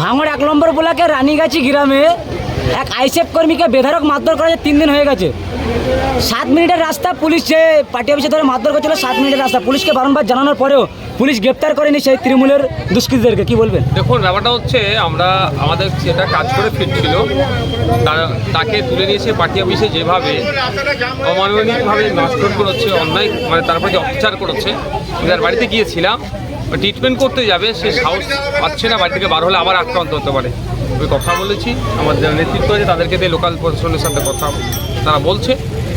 ভাঙড় এক নম্বর ব্লকে রানীগাছি গ্রামে এক আইসেফ কর্মীকে বেধারক মারধর করা তিন দিন হয়ে গেছে। সাত মিনিটের রাস্তা পুলিশ যে পার্টি অফিসে ধরে মারধর করছিল, সাত মিনিটের রাস্তা। পুলিশকে বারংবার জানানোর পরেও পুলিশ গ্রেপ্তার করেনি সেই তৃণমূলের দুষ্কৃতীদেরকে। কি বলবেন? দেখুন, ব্যাপারটা হচ্ছে আমরা আমাদের যেটা কাজ করে ফিরছিল তাকে তুলে নিয়ে এসে পার্টি অফিসে যেভাবে অমানবিকভাবে মাস্কর করেছে, অন্যায় মানে তারপরে যে অত্যাচার করেছে। যার বাড়িতে গিয়েছিলাম ট্রিটমেন্ট করতে যাবে, সে সাহস পাচ্ছে না, বাড়ি থেকে বার হলে আবার আক্রান্ত হতে পারে। ওই কথা বলেছি আমাদের যারা নেতৃত্ব আছে, তাদেরকে দিয়ে লোকাল প্রশাসনের সাথে কথা তারা বলছে।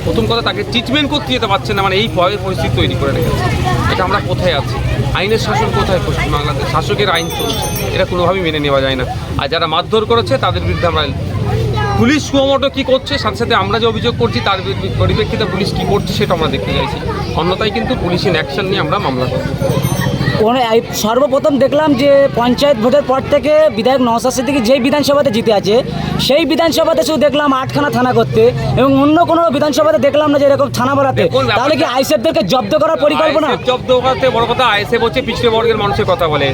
প্রথম কথা, তাকে ট্রিটমেন্ট করতে যেতে পারছে না মানে এই ভয়ের পরিস্থিতি তৈরি করে রেখেছে। এটা আমরা কোথায় আছি? আইনের শাসন কোথায় পশ্চিমবাংলাতে শাসকের আইন চলছে এটা কোনোভাবেই মেনে নেওয়া যায় না। আর যারা মারধর করেছে, তাদের বিরুদ্ধে আমরা পুলিশ সুমোটো কী করছে, সাথে সাথে আমরা যে অভিযোগ করছি, তার পরিপ্রেক্ষিতে পুলিশ কী করছে, সেটা আমরা দেখতে চাইছি। অন্যথায় কিন্তু পুলিশ ইন অ্যাকশন নিয়ে আমরা মামলা এই সর্বপ্রথম দেখলাম যে পঞ্চায়েত ভোটের পর থেকে বিধায়ক নওসাদ সিদ্দিকি যেই বিধানসভাতে জিতে আছে সেই বিধানসভাতে শুধু দেখলাম আটখানা থানা করতে এবং অন্য কোনো বিধানসভাতে দেখলাম না যে এরকম থানা বাড়াতে তাহলে কি আইসেফদেরকে জব্দ করার পরিকল্পনা? জব্দ করতে বড় কথা আইএসএফ হচ্ছে পিছিয়ে বর্গের মানুষের কথা বলে।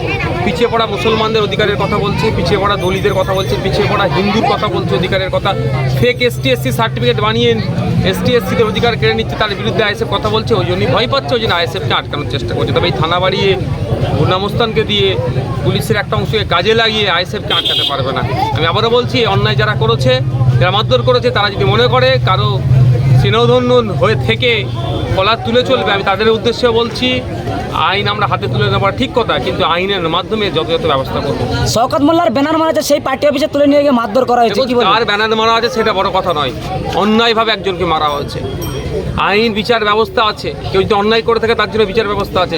পিছিয়ে পড়া মুসলমানদের অধিকারের কথা বলছে পিছিয়ে পড়া দলিতের কথা বলছে পিছিয়ে পড়া হিন্দুর কথা বলছে অধিকারের কথা। ফেক এসটি এসসি সার্টিফিকেট বানিয়ে এসটি এসসিদের অধিকার কেড়ে নিচ্ছে তার বিরুদ্ধে আইএসএফ কথা বলছে ওই জন্যই ভয় পাচ্ছে ওই জন্য আইএসএফকে আটকানোর চেষ্টা করছে। তবে এই থানা বাড়িয়ে গুনামস্তানকে দিয়ে পুলিশের একটা অংশকে কাজে লাগিয়ে আইএসএফকে আটকাতে পারবে না। আমি আবারও বলছি অন্যায় যারা করেছে যারা মারধর করেছে তারা যদি মনে করে কারও স্নেহধন্য হয়ে থেকে কলার তুলে চলবে আমি তাদের উদ্দেশ্যে বলছি আইন আমরা হাতে তুলে নেওয়ার ঠিক কথা কিন্তু আইনের মাধ্যমে যত ব্যবস্থা করব। শওকত মোল্লার ব্যানার মারা আছে সেই পার্টি অফিসে তুলে নিয়ে গিয়ে মারধর করা হয়েছে দেখুন, ব্যানার মারা আছে সেটা বড় কথা নয়। অন্যায়ভাবে একজনকে মারা হয়েছে। আইন বিচার ব্যবস্থা আছে। কেউ যদি অন্যায় করে থাকে তার জন্য বিচার ব্যবস্থা আছে।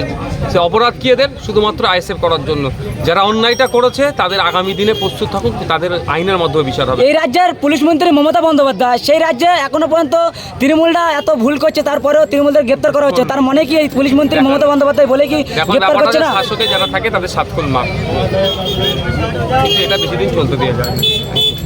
সে অপরাধ কি এদের শুধুমাত্র আইসেফ করার জন্য। যারা অন্যায়টা করেছে তাদের আগামী দিনে প্রস্তুত থাকুক তাদের আইনের মাধ্যমে বিচার হবে। এই রাজ্যের পুলিশ মন্ত্রী মমতা বন্দ্যোপাধ্যায় সেই রাজ্যে এখনও পর্যন্ত তৃণমূলরা এত ভুল করছে তারপরেও তৃণমূলদের গ্রেপ্তার করা হচ্ছে। তার মনে কি এই পুলিশ মন্ত্রী মমতা বন্দ্যোপাধ্যায় বলে কি গ্রেপ্তার করছে না? শাসকে যারা থাকে তাদের সাত খুন মাপ এটা বেশি দিন চলতে দিয়ে যায়। না।